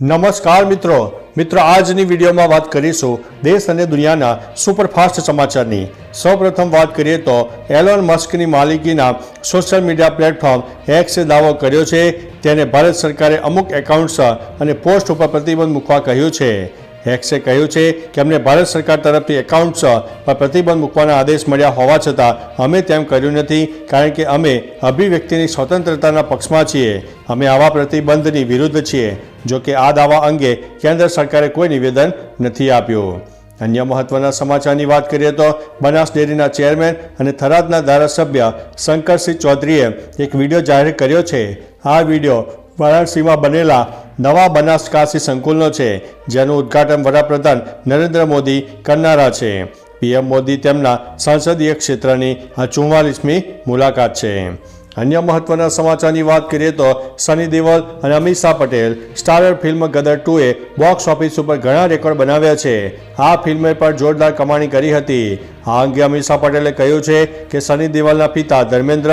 નમસ્કાર મિત્રો. મિત્રો, આજની વિડીયોમાં વાત કરીશું દેશ અને દુનિયાના સુપરફાસ્ટ સમાચારની. સૌપ્રથમ વાત કરીએ તો એલોન મસ્કની માલિકીના સોશિયલ મીડિયા પ્લેટફોર્મ એક્સે દાવો કર્યો છે તેને ભારત સરકારે અમુક એકાઉન્ટ્સ અને પોસ્ટ ઉપર પ્રતિબંધ મૂકવા કહ્યું છે. હેક્સે કહ્યું છે કે અમને ભારત સરકાર તરફથી એકાઉન્ટ્સ પર પ્રતિબંધ મૂકવાના આદેશ મળ્યા હોવા છતાં અમે તેમ કર્યું નથી, કારણ કે અમે અભિવ્યક્તિની સ્વતંત્રતાના પક્ષમાં છીએ. અમે આવા પ્રતિબંધની વિરુદ્ધ છીએ. જો કે આ દાવા અંગે કેન્દ્ર સરકારે કોઈ નિવેદન નથી આપ્યું. અન્ય મહત્વના સમાચારની વાત કરીએ તો બનાસ ડેરીના ચેરમેન અને થરાદના ધારાસભ્ય શંકરસિંહ ચૌધરીએ એક વીડિયો જાહેર કર્યો છે. આ વીડિયો વારાણસીમાં બનેલા નવા બનાસકાશી સંકુલનો છે, જેનું ઉદ્ઘાટન વડાપ્રધાન નરેન્દ્ર મોદી કરનારા છે. પીએમ મોદી તેમના સંસદીય ક્ષેત્રની આ ચુમ્માલીસમી મુલાકાત છે. અન્ય મહત્વના સમાચારની વાત કરીએ તો સની દેવલ અને અમીષા પટેલ સ્ટારર ફિલ્મ ગદર ટુએ બોક્સ ઓફિસ ઉપર ઘણા રેકોર્ડ બનાવ્યા છે. આ ફિલ્મે પણ જોરદાર કમાણી કરી હતી. આ અંગે અમીષા પટેલે કહ્યું છે કે સની દેવલના પિતા ધર્મેન્દ્ર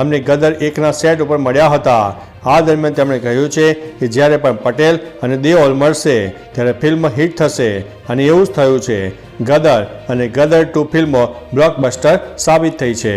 અમને ગદર એકના સેટ ઉપર મળ્યા હતા. આ દરમિયાન તેમણે કહ્યું છે કે જ્યારે પણ પટેલ અને દેઓલ મળશે, ત્યારે ફિલ્મ હિટ થશે અને એવું જ થયું છે. ગદર અને ગદર ટુ ફિલ્મો બ્લોકબસ્ટર સાબિત થઈ છે.